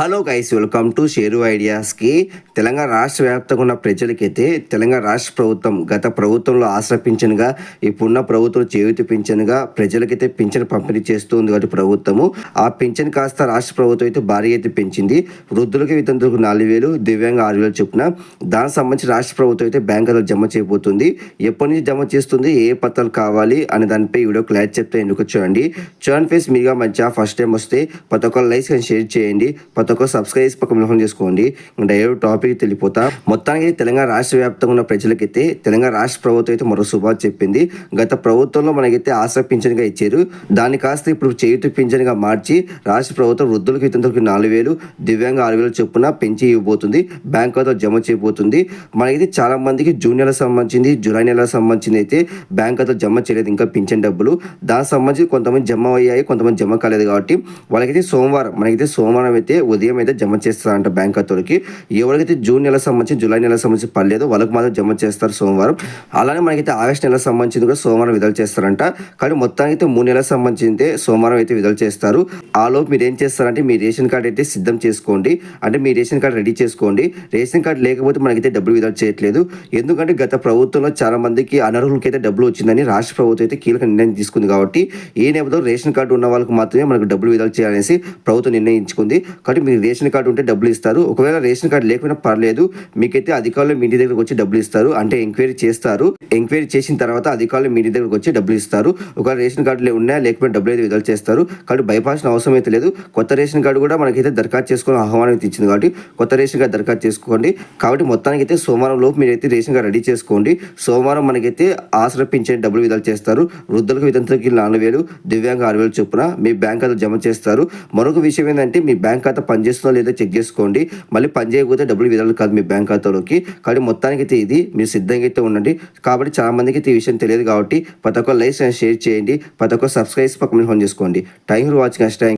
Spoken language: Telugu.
Hello guys welcome to Sheru ఐడియాస్కి Telangana రాష్ట్ర వ్యాప్తంగా ఉన్న ప్రజలకైతే తెలంగాణ రాష్ట్ర ప్రభుత్వం గత ప్రభుత్వంలో ఆశ్ర పింఛన్గా ఇప్పుడున్న ప్రభుత్వం చేయూతి పింఛన్గా ప్రజలకైతే పింఛన్ పంపిణీ చేస్తుంది కాబట్టి ప్రభుత్వము. ఆ పింఛన్ కాస్త రాష్ట్ర ప్రభుత్వం అయితే భారీ అయితే పెంచింది. వృద్ధులకి వితంతులకు నాలుగు వేలు దివ్యాంగ ఆరు వేలు చొప్పున. దానికి సంబంధించి రాష్ట్ర ప్రభుత్వం అయితే బ్యాంకులో జమ చేయబోతుంది. ఎప్పటి నుంచి జమ చేస్తుంది ఏ పత్రాలు కావాలి అనే దానిపై వీడియో క్లారిటీ చెప్తే ఎందుకు చూడండి. చూడండి ఫేస్ మీగా మంచిగా ఫస్ట్ టైం వస్తే ప్రతి ఒక్కరు లైక్స్ షేర్ చేయండి. ప్రతి ఒక్కరు సబ్స్క్రైబ్ చేసి పక్కన మిలహం చేసుకోండి. డైరెక్ట్ టాపిక్ తెలిపోతా మొత్తానికి తెలంగాణ రాష్ట్ర వ్యాప్తంగా ఉన్న ప్రజలకైతే తెలంగాణ రాష్ట్ర ప్రభుత్వం అయితే మరో శుభాలు చెప్పింది. గత ప్రభుత్వంలో మనకైతే ఆశా పింఛన్గా ఇచ్చారు. దాన్ని కాస్త ఇప్పుడు చేయుత పింఛన్గా మార్చి రాష్ట్ర ప్రభుత్వం వృద్ధులకు ఇతరులకు నాలుగు వేలు దివ్యాంగ ఆరు వేలు చొప్పున పెంచి ఇవ్వబోతుంది. బ్యాంక్ ఖాతా జమ చేయబోతుంది. మనకైతే చాలా మందికి జూన్ నెలకు సంబంధించింది జూలై నెలకు సంబంధించింది అయితే బ్యాంక్ ఖాతా జమ చేయలేదు ఇంకా పింఛన్ డబ్బులు. దానికి సంబంధించి కొంతమంది జమ అయ్యాయి కొంతమంది జమ కాలేదు కాబట్టి వాళ్ళకైతే సోమవారం మనకైతే సోమవారం అయితే ఉదయం అయితే జమ చేస్తారంట బ్యాంక్ ఖాతాలకి. ఎవరికైతే జూన్ నెల సంబంధించి జూలై నెల సంబంధించి పర్లేదు వాళ్ళకి మాత్రం జమ చేస్తారు సోమవారం. అలానే మనకైతే ఆగస్ట్ నెల సంబంధించింది కూడా సోమవారం విడుదల చేస్తారంట. కానీ మొత్తానికి అయితే మూడు నెలలకు సంబంధించి సోమవారం అయితే విడుదల చేస్తారు. ఆలోపు మీరు ఏం చేస్తారంటే మీ రేషన్ కార్డ్ అయితే సిద్ధం చేసుకోండి. అంటే మీ రేషన్ కార్డ్ రెడీ చేసుకోండి. రేషన్ కార్డ్ లేకపోతే మనకైతే డబ్బులు విడుదల చేయట్లేదు. ఎందుకంటే గత ప్రభుత్వంలో చాలా మందికి అనర్హులకి అయితే డబ్బులు వచ్చిందని రాష్ట్ర ప్రభుత్వం అయితే కీలక నిర్ణయం తీసుకుంది కాబట్టి ఈ నేపథ్యంలో రేషన్ కార్డు ఉన్న వాళ్ళకి మాత్రమే మనకు డబ్బులు విడుదల చేయాలనేసి ప్రభుత్వం నిర్ణయించుకుంది. కాబట్టి మీ రేషన్ కార్డు ఉంటే డబ్బులు ఇస్తారు. ఒకవేళ రేషన్ కార్డు లేకపోయినా పర్లేదు. మీకైతే అధికారులు మీ ఇంటి దగ్గరకు వచ్చి డబ్బులు ఇస్తారు. అంటే ఎంక్వైరీ చేస్తారు. ఎంక్వైరీ చేసిన తర్వాత అధికారులు మీ ఇంటి దగ్గరకు వచ్చి డబ్బులు ఇస్తారు. ఒకవేళ రేషన్ కార్డులు ఉన్నాయా లేకపోతే డబ్బులు అయితే విడుదల చేస్తారు. కాబట్టి భయపాల్సిన అవసరం అయితే లేదు. కొత్త రేషన్ కార్డు కూడా మనకైతే దరఖాస్తు చేసుకుని ఆహ్వానం అయితే ఇచ్చింది కాబట్టి కొత్త రేషన్ కార్డు దరఖాస్తు చేసుకోండి. కాబట్టి మొత్తానికి అయితే సోమవారం లోపు మీరైతే రేషన్ కార్డు రెడీ చేసుకోండి. సోమవారం మనకైతే ఆసరా పింఛన్ డబ్బులు విడుదల చేస్తారు. వృద్ధులకు వితంతులకి నాలుగు వేలు దివ్యాంగ ఆరు వేలు చొప్పున మీ బ్యాంక్ ఖాతా జమ చేస్తారు. మరొక విషయం ఏంటంటే మీ బ్యాంక్ ఖాతా పనిచేస్తుందో లేదో చెక్ చేసుకోండి. మళ్ళీ పని చేయకపోతే డబ్బులు విధాలు కాదు మీ బ్యాంక్ ఖాతాలోకి. కాబట్టి మొత్తానికి అయితే ఇది మీరు సిద్ధంగా అయితే ఉండండి. కాబట్టి చాలా మందికి ఈ విషయం తెలియదు కాబట్టి ప్రతి ఒక్క లైక్ అండ్ షేర్ చేయండి. ప్రతి ఒక్క సబ్స్క్రైబ్ పక్కన ఫోన్ చేసుకోండి. Thank you for watching. Next thank